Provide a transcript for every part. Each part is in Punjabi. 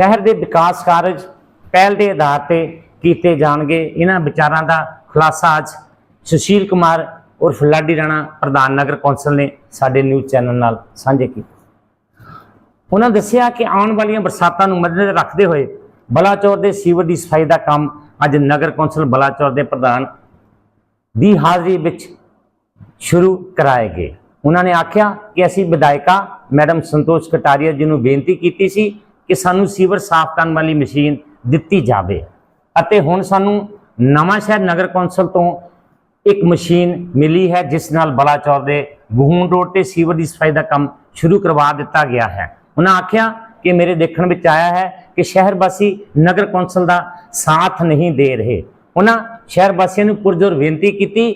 ਸ਼ਹਿਰ ਦੇ ਵਿਕਾਸ ਕਾਰਜ ਪਹਿਲ ਦੇ ਆਧਾਰ ਤੇ ਕੀਤੇ ਜਾਣਗੇ। ਇਹਨਾਂ ਵਿਚਾਰਾਂ ਦਾ ਖੁਲਾਸਾ ਅੱਜ ਸੁਸ਼ੀਲ ਕੁਮਾਰ ਉਰਫ ਲਾਡੀ ਰਾਣਾ ਪ੍ਰਧਾਨ ਨਗਰ ਕੌਂਸਲ ਨੇ ਸਾਡੇ ਨਿਊਜ਼ ਚੈਨਲ ਨਾਲ ਸਾਂਝੇ ਕੀਤੇ। ਉਹਨਾਂ ਦੱਸਿਆ ਕਿ ਆਉਣ ਵਾਲੀਆਂ ਬਰਸਾਤਾਂ ਨੂੰ ਮੱਦੇਨਜ਼ਰ ਰੱਖਦੇ ਹੋਏ ਬਲਾਚੌਰ ਦੇ ਸੀਵਰ ਦੀ ਸਫ਼ਾਈ ਦਾ ਕੰਮ ਅੱਜ ਨਗਰ ਕੌਂਸਲ ਬਲਾਚੌਰ ਦੇ ਪ੍ਰਧਾਨ ਦੀ ਹਾਜ਼ਰੀ ਵਿੱਚ ਸ਼ੁਰੂ ਕਰਾਏ ਗਏ। ਉਹਨਾਂ ਨੇ ਆਖਿਆ ਕਿ ਅਸੀਂ ਵਿਧਾਇਕਾ ਮੈਡਮ ਸੰਤੋਸ਼ ਕਟਾਰੀਆ ਜੀ ਨੂੰ ਬੇਨਤੀ ਕੀਤੀ ਸੀ ਕਿ ਸਾਨੂੰ ਸੀਵਰ ਸਾਫ਼ ਕਰਨ ਵਾਲੀ ਮਸ਼ੀਨ ਦਿੱਤੀ ਜਾਵੇ। ਅਤੇ ਹੁਣ ਸਾਨੂੰ ਨਵਾਂ ਸ਼ਹਿਰ ਨਗਰ ਕੌਂਸਲ ਤੋਂ ਇੱਕ ਮਸ਼ੀਨ ਮਿਲੀ ਹੈ, ਜਿਸ ਨਾਲ ਬਲਾਚੌਰ ਦੇ ਬਹੂਨ ਰੋਡ ਤੇ ਸੀਵਰ ਦੀ ਸਫ਼ਾਈ ਦਾ ਕੰਮ ਸ਼ੁਰੂ ਕਰਵਾ ਦਿੱਤਾ ਗਿਆ ਹੈ। ਉਹਨਾਂ ਆਖਿਆ ਕਿ ਮੇਰੇ ਦੇਖਣ ਵਿੱਚ ਆਇਆ ਹੈ ਕਿ ਸ਼ਹਿਰ ਵਾਸੀ ਨਗਰ ਕੌਂਸਲ ਦਾ ਸਾਥ ਨਹੀਂ ਦੇ ਰਹੇ। ਉਹਨਾਂ ਸ਼ਹਿਰ ਵਾਸੀਆਂ ਨੂੰ ਪੁਰਜ਼ੋਰ ਬੇਨਤੀ ਕੀਤੀ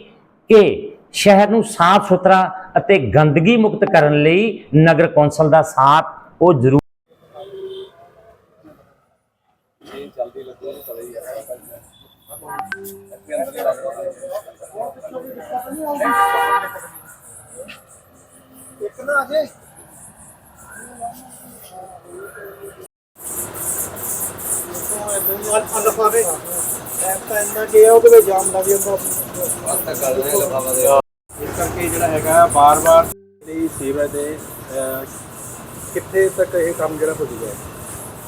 ਕਿ ਸ਼ਹਿਰ ਨੂੰ ਸਾਫ਼ ਸੁਥਰਾ ਅਤੇ ਗੰਦਗੀ ਮੁਕਤ ਕਰਨ ਲਈ ਨਗਰ ਕੌਂਸਲ ਦਾ ਸਾਥ ਉਹ ਜ਼ਰੂਰ ਇੱਕ ਨਾ ਅਜੇ ਲਫਾਵੇ ਐਪ ਤਾਂ ਇੰਨਾ ਕਿ ਉਹਦੇ ਵਿੱਚ ਜਾਮ ਲੱਗ ਜਾਂਦਾ ਇਸ ਕਰਕੇ ਜਿਹੜਾ ਹੈਗਾ ਬਾਰ-ਬਾਰ ਲਈ ਸੇਵਾ ਦੇ ਅਹ, ਕਿੱਥੇ ਤੱਕ ਇਹ ਕੰਮ ਜਿਹੜਾ ਹੋ ਗਿਆ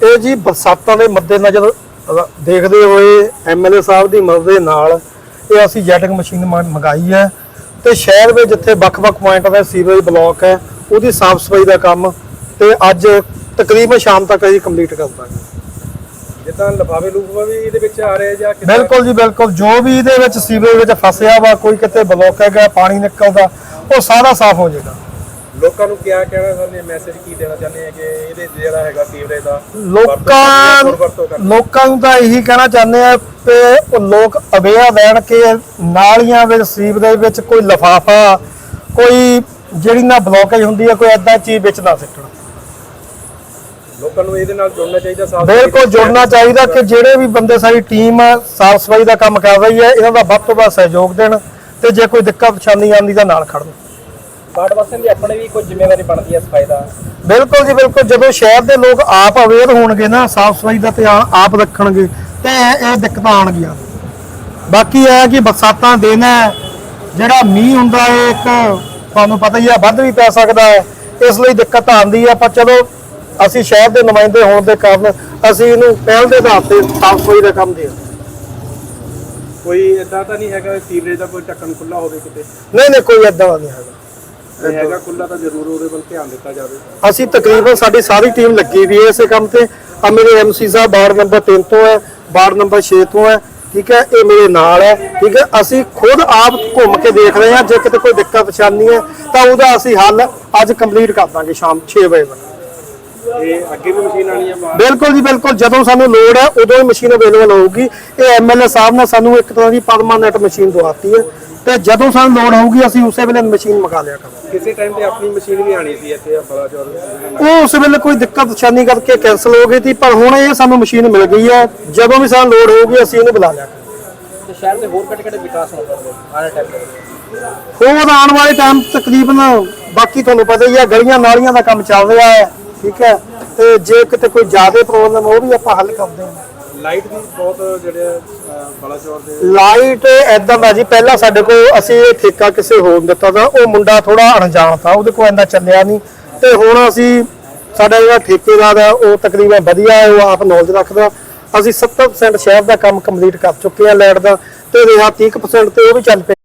ਇਹ ਜੀ ਬਰਸਾਤਾਂ ਦੇ ਮੱਦੇਨਜ਼ਰ ਅ, ਦੇਖਦੇ ਹੋਏ ਐਮਐਲਏ ਸਾਹਿਬ ਦੀ ਮਦਦ ਦੇ ਨਾਲ ਇਹ ਅਸੀਂ ਜੈਟਿੰਗ ਮਸ਼ੀਨ ਮੰਗਾਈ ਹੈ। ਤੇ ਸ਼ਹਿਰ ਵਿੱਚ ਜਿੱਥੇ ਵੱਖ-ਵੱਖ ਪੁਆਇੰਟਾਂ ਦਾ ਸੀਵਰੇਜ ਬਲਾਕ ਹੈ ਉਹਦੀ ਸਾਫ਼ ਸਫ਼ਾਈ ਦਾ ਕੰਮ ਤੇ ਅੱਜ ਤਕਰੀਬਨ ਸ਼ਾਮ ਤੱਕ ਅਸੀਂ ਕੰਪਲੀਟ ਕਰ ਦਾਂਗੇ। ਜਿੱਦਾਂ ਲਫਾਵੇ ਲੂਫਾ ਵੀ ਇਹਦੇ ਵਿੱਚ ਆ ਰਹੇ ਜਾਂ? ਬਿਲਕੁਲ ਜੀ ਬਿਲਕੁਲ। ਜੋ ਵੀ ਇਹਦੇ ਵਿੱਚ ਸੀਵਰੇਜ ਵਿੱਚ ਫਸਿਆ ਵਾ ਕੋਈ ਕਿਤੇ ਬਲਾਕ ਹੈਗਾ ਪਾਣੀ ਨਿਕਲਦਾ ਉਹ ਸਾਰਾ ਸਾਫ਼ ਹੋ ਜਾਏਗਾ। ਲੋਕਾਂ ਨੂੰ ਕਿਆ ਕਹਿਣਾ ਚਾਹੁੰਦੇ ਮੈਸੇਜ ਕੀ ਦੇਣਾ ਚਾਹੁੰਦੇ ਆ ਕਿ ਇਹਦੇ ਜਿਹੜਾ ਹੈਗਾ ਸੀਵਰੇਜ ਦਾ ਲੋਕਾਂ ਲੋਕਾਂ ਨੂੰ ਤਾਂ ਇਹੀ ਕਹਿਣਾ ਚਾਹੁੰਦੇ ਆ ਕਿ ਲੋਕ ਅਵੇਅਰ ਰਹਿਣ ਕਿ ਨਾਲੀਆਂ ਵਿੱਚ ਸੀਵਰੇਜ ਵਿੱਚ ਕੋਈ ਲਫਾਫਾ ਕੋਈ ਜਿਹੜੀ ਨਾ ਬਲੋਕੇਜ ਹੁੰਦੀ ਹੈ ਕੋਈ ਐਦਾਂ ਚੀਜ਼ ਵਿੱਚ ਨਾ ਸਿੱਟਣ। ਲੋਕਾਂ ਨੂੰ ਇਹਦੇ ਨਾਲ ਜੁੜਨਾ ਚਾਹੀਦਾ ਸਾਫ਼ ਬਿਲਕੁਲ ਜੁੜਨਾ ਚਾਹੀਦਾ ਕਿ ਜਿਹੜੇ ਵੀ ਬੰਦੇ ਸਾਡੀ ਟੀਮ ਸਾਫ਼ ਸਫ਼ਾਈ ਦਾ ਕੰਮ ਕਰ ਰਹੀ ਹੈ ਇਹਨਾਂ ਦਾ ਵੱਧ ਤੋਂ ਵੱਧ ਸਹਿਯੋਗ ਦੇਣ ਤੇ ਜੇ ਕੋਈ ਦਿੱਕਤ ਪਰੇਸ਼ਾਨੀ ਆਉਂਦੀ ਤਾਂ ਨਾਲ ਖੜਨ ਵਾਰਡ ਵਾਸੀਆਂ ਦੀ ਆਪਣੇ ਵੀ ਕੋਈ ਜ਼ਿੰਮੇਵਾਰੀ ਬਣਦੀ ਹੈ ਸਫ਼ਾਈ ਦਾ? ਬਿਲਕੁਲ ਜੀ ਬਿਲਕੁਲ। ਜਦੋਂ ਸ਼ਹਿਰ ਦੇ ਲੋਕ ਆਪ ਅਵੇਅਰ ਹੋਣਗੇ ਨਾ ਸਾਫ਼ ਸਫ਼ਾਈ ਦਾ ਧਿਆਨ ਆਪ ਰੱਖਣਗੇ ਤੇ ਇਹ ਦਿੱਕਤਾਂ ਆਉਣਗੀਆਂ। ਬਾਕੀ ਇਹ ਹੈ ਕਿ ਬਰਸਾਤਾਂ ਦਿਨ ਹੈ ਜਿਹੜਾ ਮੀਂਹ ਹੁੰਦਾ ਹੈ ਇੱਕ ਤੁਹਾਨੂੰ ਪਤਾ ਹੀ ਹੈ ਵੱਧ ਵੀ ਪੈ ਸਕਦਾ ਹੈ। ਇਸ ਲਈ ਦਿੱਕਤ ਆਉਂਦੀ ਹੈ ਪਰ ਚਲੋ ਅਸੀਂ ਸ਼ਹਿਰ ਦੇ ਨੁਮਾਇੰਦੇ ਹੋਣ ਦੇ ਕਾਰਨ ਅਸੀਂ ਇਹਨੂੰ ਪਹਿਲ ਦੇ ਆਧਾਰ ਤੇ ਸਾਫ਼ ਸਫ਼ਾਈ ਦਾ ਕੰਮ ਦੇ ਕੋਈ ਇਦਾਂ ਤਾਂ ਨਹੀਂ ਹੈਗਾ ਸੀਵਰੇਜ ਦਾ ਕੋਈ ਢੱਕਣ ਖੁੱਲਾ ਹੋਵੇ ਕਿਤੇ? ਨਹੀਂ ਨਹੀਂ ਕੋਈ ਏਦਾਂ ਦਾ ਨਹੀਂ ਹੈਗਾ। ਹੈਗਾ ਖੁੱਲਾ ਤਾਂ ਜ਼ਰੂਰ ਉਹਦੇ ਵੱਲ ਧਿਆਨ ਦਿੱਤਾ ਜਾਵੇ। ਅਸੀਂ ਤਕਰੀਬਨ ਸਾਡੀ ਸਾਰੀ ਟੀਮ ਲੱਗੀ ਵੀ ਹੈ ਇਸੇ ਕੰਮ ਤੇ। ਆ ਮੇਰੇ ਐਮਸੀ ਸਾਹਿਬ ਵਾਰਡ ਨੰਬਰ 3 ਤੋਂ ਹੈ ਵਾਰਡ ਨੰਬਰ 6 ਤੋਂ ਹੈ ਠੀਕ ਹੈ? ਇਹ ਮੇਰੇ ਨਾਲ ਹੈ ਠੀਕ ਹੈ? ਅਸੀਂ ਖੁਦ ਆਪ ਘੁੰਮ ਕੇ ਦੇਖ ਰਹੇ ਹਾਂ ਜੇ ਕਿਤੇ ਕੋਈ ਦਿੱਕਤ ਪਰੇਸ਼ਾਨੀ ਹੈ ਤਾਂ ਉਹਦਾ ਅਸੀਂ ਹੱਲ ਅੱਜ ਕੰਪਲੀਟ ਕਰ ਦਾਂਗੇ ਸ਼ਾਮ 6 ਵਜੇ ਤੱਕ। ਇਹ ਅੱਗੇ ਵੀ ਮਸ਼ੀਨ ਆਣੀ ਬਾਹਰ? ਬਿਲਕੁਲ ਜੀ ਬਿਲਕੁਲ। ਜਦੋਂ ਸਾਨੂੰ ਲੋੜ ਹੈ ਉਦੋਂ ਹੀ ਮਸ਼ੀਨ ਅਵੇਲੇਬਲ ਹੋਊਗੀ। ਇਹ ਐਮਐਲਏ ਸਾਹਿਬ ਨੇ ਸਾਨੂੰ ਇੱਕ ਤਰ੍ਹਾਂ ਦੀ ਪਰਮਾਨੈਂਟ ਮਸ਼ੀਨ ਦਵਾਤੀ ਹੈ। ਤੇ ਜਦੋਂ ਸਾਨੂੰ ਲੋੜ ਹੋਊਗੀ ਅਸੀਂ ਉਸੇ ਵੇਲੇ ਮਸ਼ੀਨ ਮੰਗਾ ਲਿਆ ਕਰਾਂਗੇ। ਕਿਸੇ ਟਾਈਮ ਤੇ ਆਪਣੀ ਮਸ਼ੀਨ ਵੀ ਆਣੀ ਸੀ ਇੱਥੇ ਬੜਾ ਚੌਰ ਉਹ ਉਸ ਵੇਲੇ ਕੋਈ ਦਿੱਕਤ ਪਰੇਸ਼ਾਨੀ ਕਰਕੇ ਕੈਨਸਲ ਹੋ ਗਈ ਸੀ ਪਰ ਹੁਣ ਇਹ ਸਾਨੂੰ ਮਸ਼ੀਨ ਮਿਲ ਗਈ ਹੈ। ਜਦੋਂ ਵੀ ਸਾਨੂੰ ਲੋੜ ਹੋਊਗੀ ਅਸੀਂ ਇਹਨੂੰ ਬੁਲਾ ਲਿਆ ਕਰਾਂਗੇ। ਤੇ ਸ਼ਹਿਰ ਦੇ ਹੋਰ ਕਿਹੜੇ ਕਿਹੜੇ ਵਿਕਾਸ ਹੋ ਸਕਦੇ ਆਣੇ ਟਾਈਮ ਤੇ ਹੋਰ ਆਉਣ ਵਾਲੇ ਟਾਈਮ ਤਕਰੀਬਨ ਬਾਕੀ ਤੁਹਾਨੂੰ ਪਤਾ ਹੀ ਹੈ ਗਲੀਆਂ ਨਾਲੀਆਂ ਦਾ ਕੰਮ ਚੱਲ ਰਿਹਾ ਹੈ ਠੀਕ ਹੈ। ਤੇ ਜੇ ਕਿਤੇ ਕੋਈ ਜ਼ਿਆਦਾ ਪ੍ਰੋਬਲਮ ਉਹ ਵੀ ਆਪਾਂ ਹੱਲ ਕਰਦੇ ਹਾਂ ਲਾਈਟ ਦੀ ਬਹੁਤ ਜਿਹੜੇ ਬੜਾ ਦੇ ਲਾਈਟ ਐਦਾਂ ਦਾ ਜੀ, ਪਹਿਲਾਂ ਸਾਡੇ ਕੋਲ ਅਸੀਂ ਇਹ ਠੇਕਾ ਕਿਸੇ ਹੋਰ ਨੂੰ ਦਿੱਤਾ ਤਾਂ ਉਹ ਮੁੰਡਾ ਥੋੜਾ ਅਣਜਾਣ ਥਾ, ਉਹਦੇ ਕੋਲ ਇੰਨਾ ਚੱਲਿਆ ਨਹੀਂ। ਤੇ ਹੁਣ ਅਸੀਂ, ਸਾਡਾ ਜਿਹੜਾ ਠੇਕੇਦਾਰ ਹੈ ਉਹ ਤਕਰੀਬਨ ਵਧੀਆ ਹੈ, ਉਹ ਆਪ ਨੌਲੇਜ ਰੱਖਦਾ। ਅਸੀਂ 70% ਸ਼ਹਿਰ ਦਾ ਕੰਮ ਕੰਪਲੀਟ ਕਰ ਚੁੱਕੇ ਹਾਂ ਲਾਈਟ ਦਾ, ਤੇ ਰਿਹਾ 30% ਤੇ ਉਹ ਵੀ ਚੱਲ ਪਿਆ।